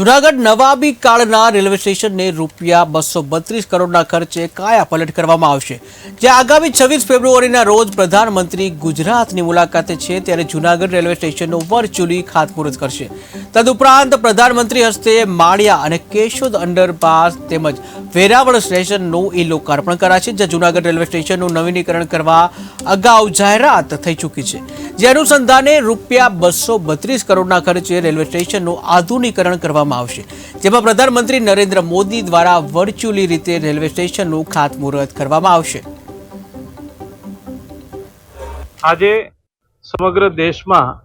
જુનાગઢ નવાબી કાળના રેલવે સ્ટેશનને રૂપિયા બસો બત્રીસ કરોડના ખર્ચે કાયા પલટ કરવામાં આવશે. જે આગામી છવ્વીસ ફેબ્રુઆરીના રોજ પ્રધાનમંત્રી ગુજરાતની મુલાકાતે છે, ત્યારે જુનાગઢ રેલવે સ્ટેશનનું વર્ચ્યુઅલી ખાતમુહૂર્ત કરશે. તદુપરાંત પ્રધાનમંત્રી હસ્તે માળિયા અને કેશોદ અંડરપાસ તેમજ વેરાવળ સ્ટેશનનું ઈ લોકાર્પણ કરાશે, જ્યાં જુનાગઢ રેલવે સ્ટેશનનું નવીનીકરણ કરવા અગાઉ જાહેરાત થઈ ચૂકી છે. જે અનુસંધાને રૂપિયા બસો બત્રીસ કરોડના ખર્ચે રેલવે સ્ટેશનનું આધુનિકરણ કરવામાં આવશે, જેમાં પ્રધાનમંત્રી નરેન્દ્ર મોદી દ્વારા વર્ચ્યુઅલી રીતે રેલવે સ્ટેશનનું ખાતમુહૂર્ત કરવામાં આવશે. આજે સમગ્ર દેશમાં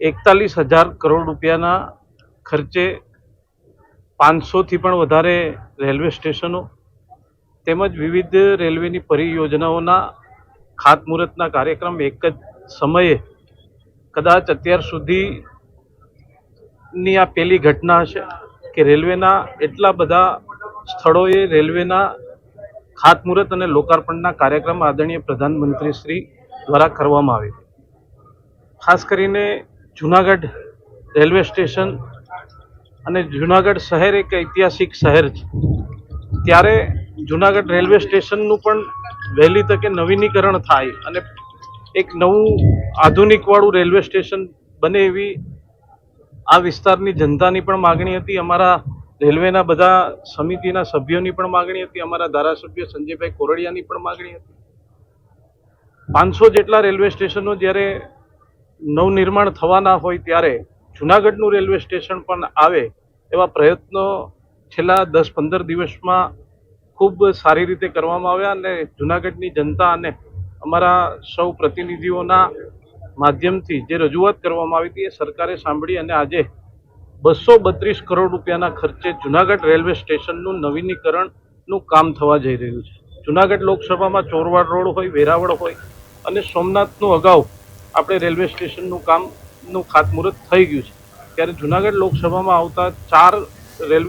એકતાલીસ હજાર કરોડ રૂપિયાના ખર્ચે પાંચસોથી પણ વધારે રેલવે સ્ટેશનો તેમજ વિવિધ રેલવેની પરિયોજનાઓના ખાતમુહૂર્તના કાર્યક્રમ એક જ સમયે કદાચ અત્યાર સુધીની આ પહેલી ઘટના હશે કે રેલવેના એટલા બધા સ્થળોએ રેલવેના ખાતમુહૂર્ત અને લોકાર્પણના કાર્યક્રમ આદરણીય પ્રધાનમંત્રી શ્રી દ્વારા કરવામાં આવે ખાસ કરીને જુનાગઢ રેલવે સ્ટેશન અને જુનાગઢ શહેર એક ઐતિહાસિક શહેર છે. ત્યારે જુનાગઢ રેલવે સ્ટેશનનું પણ વહેલી તકે નવીનીકરણ થાય અને એક નવું આધુનિકવાળું રેલવે સ્ટેશન બને એવી આ વિસ્તારની જનતાની પણ માગણી હતી. અમારા રેલવેના બધા સમિતિના સભ્યોની પણ માગણી હતી. અમારા ધારાસભ્ય સંજયભાઈ કોરડિયાની પણ માગણી હતી. પાંચસો જેટલા રેલવે સ્ટેશનો જ્યારે નવનિર્માણ થવાના હોય ત્યારે જુનાગઢનું રેલવે સ્ટેશન પણ આવે એવા પ્રયત્નો છેલ્લા દસ પંદર દિવસમાં ખૂબ સારી રીતે કરવામાં આવ્યા અને જુનાગઢની જનતા અને અમારા સૌ પ્રતિનિધિઓના માધ્યમથી જે રજૂઆત કરવામાં આવી હતી એ સરકારે સાંભળી અને આજે બસો બત્રીસ કરોડ રૂપિયાના ખર્ચે જુનાગઢ રેલવે સ્ટેશનનું નવીનીકરણનું કામ થવા જઈ રહ્યું છે. જુનાગઢ લોકસભામાં ચોરવાડ રોડ હોય, વેરાવળ હોય અને સોમનાથનું અગાઉ આપણે રેલવે સ્ટેશનનું કામનું ખાતમુહૂર્ત થઈ ગયું છે. ત્યારે જુનાગઢ લોકસભામાં આવતા ચાર રેલ